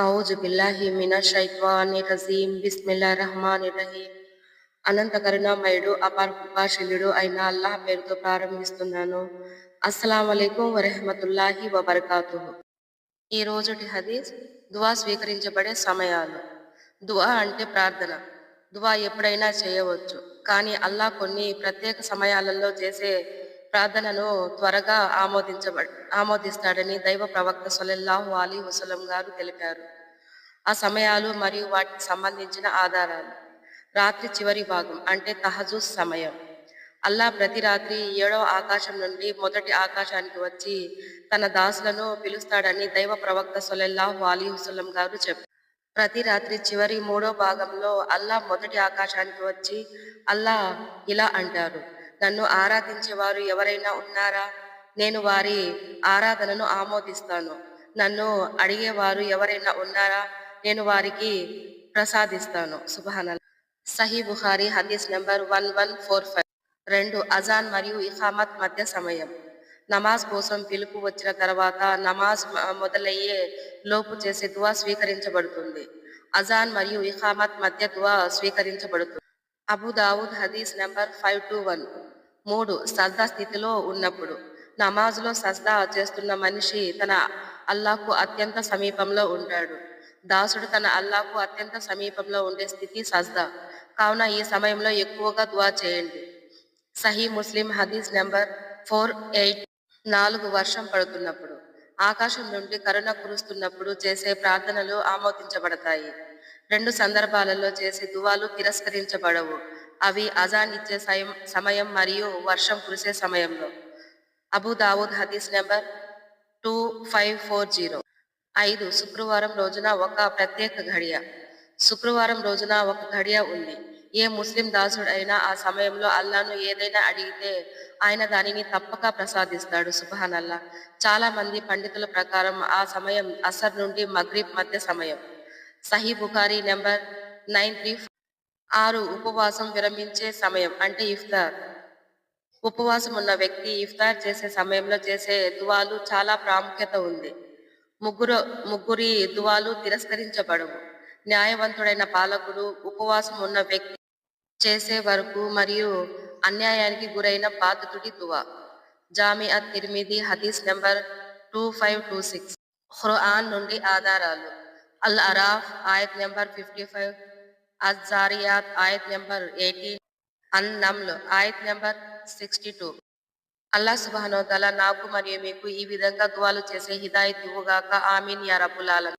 ఔజు బిల్లాహి మినా షైత్వానిర్ రజీం. బిస్మిల్లా రహమాన్ రహీం. అనంత కరుణామయుడు అపార కృపాశీలుడు అయిన అల్లాహ్ పేరుతో ప్రారంభిస్తున్నాను. అస్సలం వలైకుం వరహమతుల్లాహి వబర్కాతు ఈ రోజుటి హదీస్ దువా స్వీకరించబడే సమయాలు. దువా అంటే ప్రార్థన. దువా ఎప్పుడైనా చేయవచ్చు. కానీ అల్లాహ్ కొన్ని ప్రత్యేక సమయాలలో చేసే ప్రార్థనను త్వరగా ఆమోదించబ ఆమోదిస్తాడని దైవ ప్రవక్త సొలెల్లాహు అలీ వసలం గారు తెలిపారు. ఆ సమయాలు మరియు వాటికి సంబంధించిన ఆధారాలు. రాత్రి చివరి భాగం అంటే తహజూస్ సమయం. అల్లా ప్రతి రాత్రి ఏడవ ఆకాశం నుండి మొదటి ఆకాశానికి వచ్చి తన దాసులను పిలుస్తాడని దైవ ప్రవక్త సొలెల్లాహు అలీ వసలం గారు చెప్పారు ప్రతి రాత్రి చివరి మూడో భాగంలో అల్లా మొదటి ఆకాశానికి వచ్చి అల్లా ఇలా అంటారు. నన్ను ఆరాధించేవారు ఎవరైనా ఉన్నారా? నేను వారి ఆరాధనను ఆమోదిస్తాను. నన్ను అడిగేవారు ఎవరైనా ఉన్నారా? నేను వారికి ప్రసాదిస్తాను. సుభాన సహీ బుహారి హదీస్ number one one four five. రెండు అజాన్ మరియు ఇఖామత్ మధ్య సమయం. నమాజ్ కోసం పిలుపు వచ్చిన తర్వాత నమాజ్ మొదలయ్యే లోపు చేసే దువా స్వీకరించబడుతుంది. అజాన్ మరియు ఇఖామత్ మధ్య దువా స్వీకరించబడుతుంది. అబుదావుద్ హదీస్ నెంబర్ ఫైవ్ టూ వన్. మూడు సజ్దా స్థితిలో ఉన్నప్పుడు. నమాజ్లో సజ్దా చేస్తున్న మనిషి తన అల్లాకు అత్యంత సమీపంలో ఉంటాడు. దాసుడు తన అల్లాకు అత్యంత సమీపంలో ఉండే స్థితి సజ్దా. కావున ఈ సమయంలో ఎక్కువగా దువా చేయండి. సహీ ముస్లిం హదీస్ నెంబర్ ఫోర్ ఎయిట్ నాలుగు వర్షం పడుతున్నప్పుడు. ఆకాశం నుండి కరుణ కురుస్తున్నప్పుడు చేసే ప్రార్థనలు ఆమోదించబడతాయి. రెండు సందర్భాలలో చేసే దువాలు తిరస్కరించబడవు. అవి అజాన్ ఇచ్చే సమయం మరియు వర్షం కురిసే సమయంలో. అబు దావుద్ హదీస్ number two five four zero. ఐదు శుక్రవారం రోజున ఒక ప్రత్యేక ఘడియ. శుక్రవారం రోజున ఒక ఘడియ ఉంది. ఏ ముస్లిం దాసుడు అయినా ఆ సమయంలో అల్లాను ఏదైనా అడిగితే ఆయన దానిని తప్పక ప్రసాదిస్తాడు సుబహాన్ అల్లా చాలా మంది పండితుల ప్రకారం ఆ సమయం అసర్ నుండి మగ్రీబ్ మధ్య సమయం. Sahih Bukhari number nine three ఆరు ఉపవాసం విరమించే సమయం అంటే ఇఫ్తార్. ఉపవాసం ఉన్న వ్యక్తి ఇఫ్తార్ చేసే సమయంలో చేసే దువాలు చాలా ప్రాముఖ్యత ఉంది. ముగ్గురు ముగ్గురి దువాలు తిరస్కరించబడవు. న్యాయవంతుడైన పాలకుడు ఉపవాసం ఉన్న వ్యక్తి చేసే వరకు మరియు అన్యాయానికి గురైన బాధితుడి దువా. జామియా తిరిమిది హదీస్ number two five two six. Quran నుండి ఆధారాలు. అల్ అరాఫ్ ఆయత్ నెంబర్ ఫిఫ్టీ ఫైవ్ అజారియాత్ ఆయత్ నెంబర్ ఎయిటీన్. అన్ నమ్ల్ ఆయత్ నెంబర్ సిక్స్టీ టూ. అల్లా సుబానోతల నాకు మరియు మీకు ఈ విధంగా దువాలు చేసే హిదాయత్ ఇవ్వుగాక. ఆమీన్ యా రబ్బులాలను